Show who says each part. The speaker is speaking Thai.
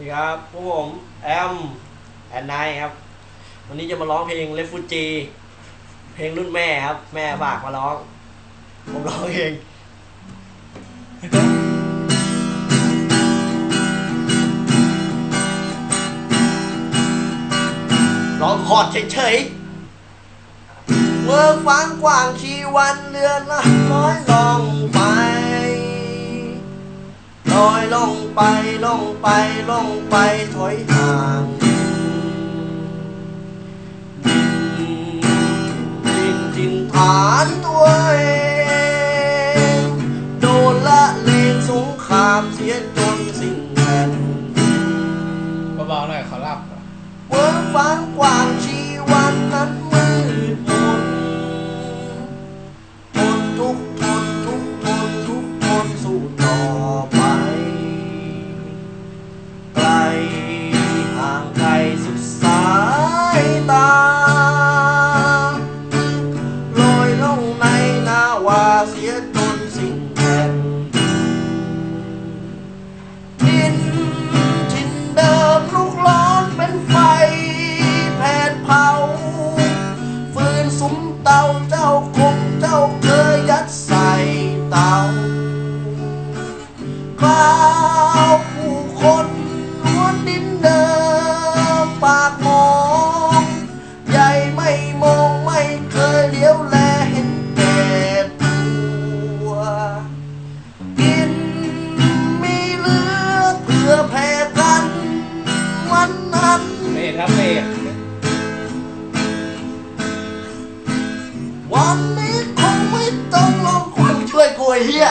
Speaker 1: ดีครับพวกผมแอมแอนไนครับ วันนี้จะมาร้องเพลงเลฟูจีเพลงรุ่นแม่ครับ แม่ฝากมาร้อง ผมร้องเองร้องคอร์ดเฉยๆเมื่อฟังกว้างชีวันเรือนละน้อยลงไปลอยลงไป ลงไปลงไปถอยห่างดินดินฐานตัวเองโดนละเลงสงครามเสียจนสิ้นแผ่น
Speaker 2: เบาๆหน่อยเขาหลับ
Speaker 1: เวิ้งฟ้างกว้า เตาเจ้าคงเจ้าเคยยัดใส่เตาครา วันนี้คงไม่ต้องลงคุณช่วยกูไเฮีย